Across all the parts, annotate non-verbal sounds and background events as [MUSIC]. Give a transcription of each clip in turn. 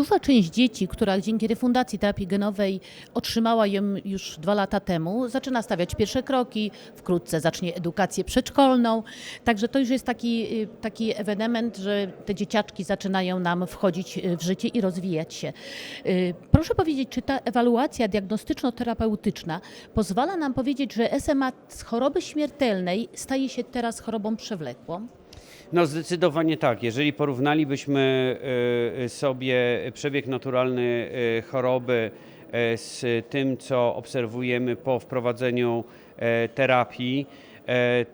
Duża część dzieci, która dzięki refundacji terapii genowej otrzymała ją już dwa lata temu, zaczyna stawiać pierwsze kroki, wkrótce zacznie edukację przedszkolną. Także to już jest taki, y, taki ewenement, że te dzieciaczki zaczynają nam wchodzić y, w życie i rozwijać się. Y, Proszę powiedzieć, czy ta ewaluacja diagnostyczno-terapeutyczna pozwala nam powiedzieć, że SMA z choroby śmiertelnej staje się teraz chorobą przewlekłą? No zdecydowanie tak. Jeżeli porównalibyśmy y, sobie przebieg naturalny y, choroby y, z tym, co obserwujemy po wprowadzeniu terapii,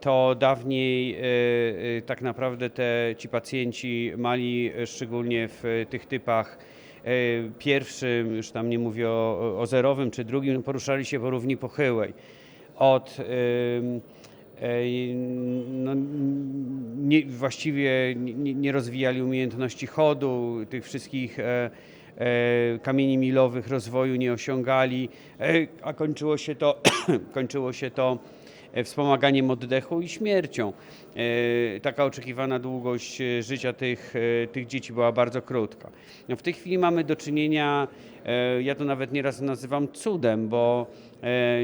to dawniej tak naprawdę te, ci pacjenci mali, szczególnie w tych typach pierwszym, już tam nie mówię o, o zerowym czy drugim, poruszali się po równi pochyłej. Od no, nie, właściwie nie, nie rozwijali umiejętności chodu, tych wszystkich e, e, kamieni milowych rozwoju nie osiągali, e, a kończyło się to, [CLEARS THROAT] kończyło się to e, wspomaganiem oddechu i śmiercią. E, Taka oczekiwana długość e, życia tych, e, tych dzieci była bardzo krótka. No w tej chwili mamy do czynienia, ja to nawet nieraz nazywam cudem, bo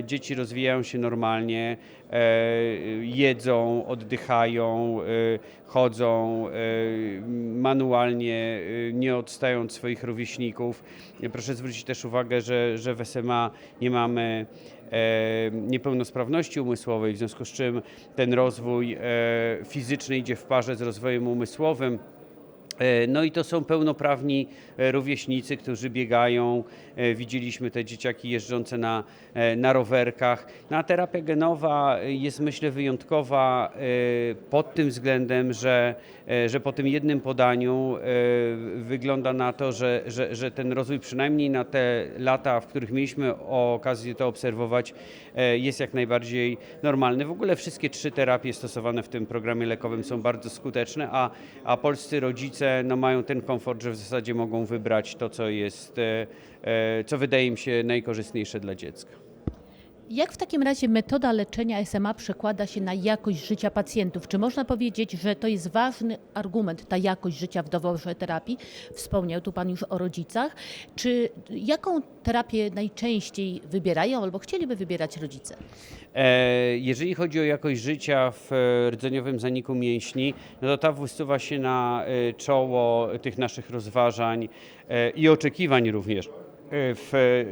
dzieci rozwijają się normalnie, jedzą, oddychają, chodzą manualnie, nie odstają od swoich rówieśników. Proszę zwrócić też uwagę, że, że w SMA nie mamy niepełnosprawności umysłowej, w związku z czym ten rozwój fizyczny idzie w parze z rozwojem umysłowym. E, No i to są pełnoprawni e, rówieśnicy, którzy biegają. E, Widzieliśmy te dzieciaki jeżdżące na, na rowerkach. No, a terapia genowa jest myślę wyjątkowa pod tym względem, że, że po tym jednym podaniu wygląda na to, że, że, że ten rozwój przynajmniej na te lata, w których mieliśmy okazję to obserwować, jest jak najbardziej normalny. W ogóle wszystkie trzy terapie stosowane w tym programie lekowym są bardzo skuteczne, a, a polscy rodzice no, mają ten komfort, że w zasadzie mogą wybrać to, co jest, e, e, co wydaje im się najkorzystniejsze dla dziecka. Jak w takim razie metoda leczenia SMA przekłada się na jakość życia pacjentów? Czy można powiedzieć, że to jest ważny argument, ta jakość życia w doborze terapii? Wspomniał tu Pan już o rodzicach. Czy jaką terapię najczęściej wybierają albo chcieliby wybierać rodzice? E, Jeżeli chodzi o jakość życia w e, rdzeniowym zaniku mięśni, no to ta wysuwa się na e, czoło tych naszych rozważań i oczekiwań również. E, W, e,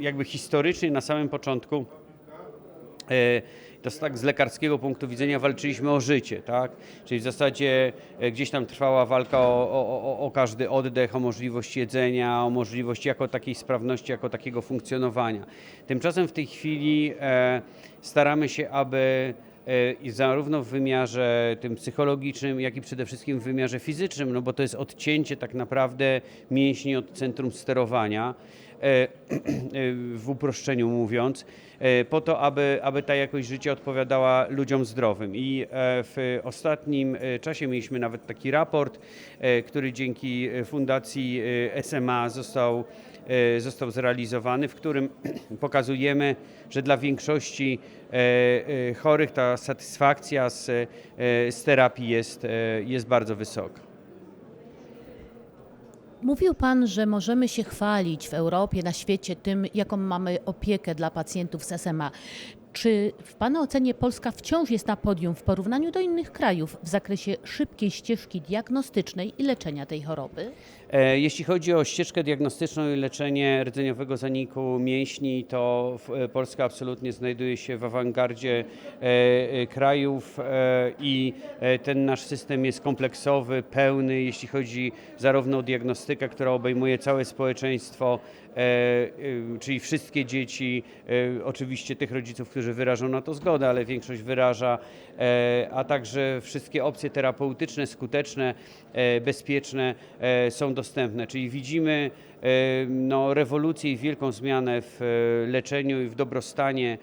jakby historycznie na samym początku E, to tak z lekarskiego punktu widzenia walczyliśmy o życie, tak? Czyli w zasadzie gdzieś tam trwała walka o, o, o, każdy oddech, o możliwość jedzenia, o możliwość jako takiej sprawności, jako takiego funkcjonowania. Tymczasem w tej chwili staramy się, aby i zarówno w wymiarze tym psychologicznym, jak i przede wszystkim w wymiarze fizycznym, no bo to jest odcięcie tak naprawdę mięśni od centrum sterowania, e, w uproszczeniu mówiąc, po to, aby, aby ta jakość życia odpowiadała ludziom zdrowym. I e, w ostatnim e, czasie mieliśmy nawet taki raport, e, który dzięki Fundacji SMA został został zrealizowany, w którym [CLEARS THROAT] pokazujemy, że dla większości e, e, chorych ta satysfakcja z, e, z terapii jest, e, jest bardzo wysoka. Mówił Pan, że możemy się chwalić w Europie, na świecie tym, jaką mamy opiekę dla pacjentów z SMA. Czy w Pana ocenie Polska wciąż jest na podium w porównaniu do innych krajów w zakresie szybkiej ścieżki diagnostycznej i leczenia tej choroby? E, Jeśli chodzi o ścieżkę diagnostyczną i leczenie rdzeniowego zaniku mięśni, to e, Polska absolutnie znajduje się w awangardzie e, krajów i ten nasz system jest kompleksowy, pełny, jeśli chodzi zarówno o diagnostykę, która obejmuje całe społeczeństwo, czyli wszystkie dzieci, oczywiście tych rodziców, którzy wyrażą na to zgodę, ale większość wyraża, e, a także wszystkie opcje terapeutyczne, skuteczne, e, bezpieczne e, są dostępne. Czyli widzimy no, rewolucję i wielką zmianę w leczeniu i w dobrostanie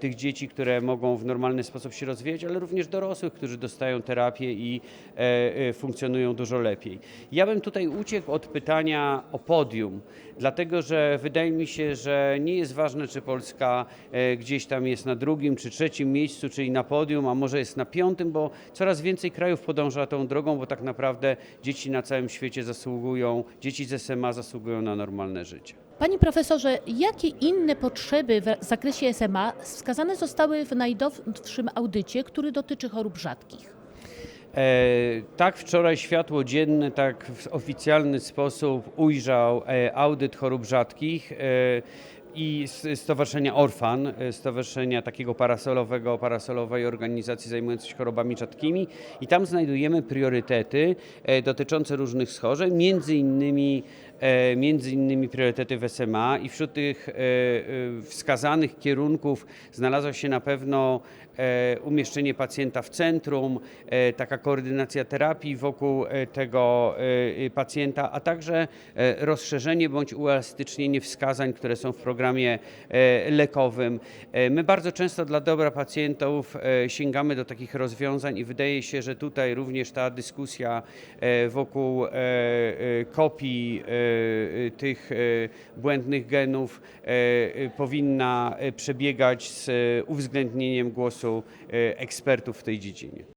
tych dzieci, które mogą w normalny sposób się rozwijać, ale również dorosłych, którzy dostają terapię i e, e, funkcjonują dużo lepiej. Ja bym tutaj uciekł od pytania o podium, dlatego że wydaje mi się, że nie jest ważne, czy Polska e, gdzieś tam jest na drugim czy trzecim miejscu, czyli na podium, a może jest na piątym, bo coraz więcej krajów podąża tą drogą, bo tak naprawdę dzieci na całym świecie zasługują, dzieci z SMA zasługują na normalne życie. Panie profesorze, jakie inne potrzeby w zakresie SMA wskazane zostały w najnowszym audycie, który dotyczy chorób rzadkich? E, tak wczoraj światło dzienne, tak w oficjalny sposób ujrzał e, audyt chorób rzadkich. E, i Stowarzyszenia Orfan, stowarzyszenia takiego parasolowego, parasolowej organizacji zajmującej się chorobami rzadkimi i tam znajdujemy priorytety dotyczące różnych schorzeń, między innymi, między innymi priorytety w SMA i wśród tych e, e, wskazanych kierunków znalazło się na pewno e, umieszczenie pacjenta w centrum, e, taka koordynacja terapii wokół e, tego e, pacjenta, a także e, rozszerzenie bądź uelastycznienie wskazań, które są w programie e, lekowym. E, My bardzo często dla dobra pacjentów e, sięgamy do takich rozwiązań i wydaje się, że tutaj również ta dyskusja e, wokół e, e, kopii e, e, tych e, błędnych genów e, e, powinna e, przebiegać z e, uwzględnieniem głosu e, ekspertów w tej dziedzinie.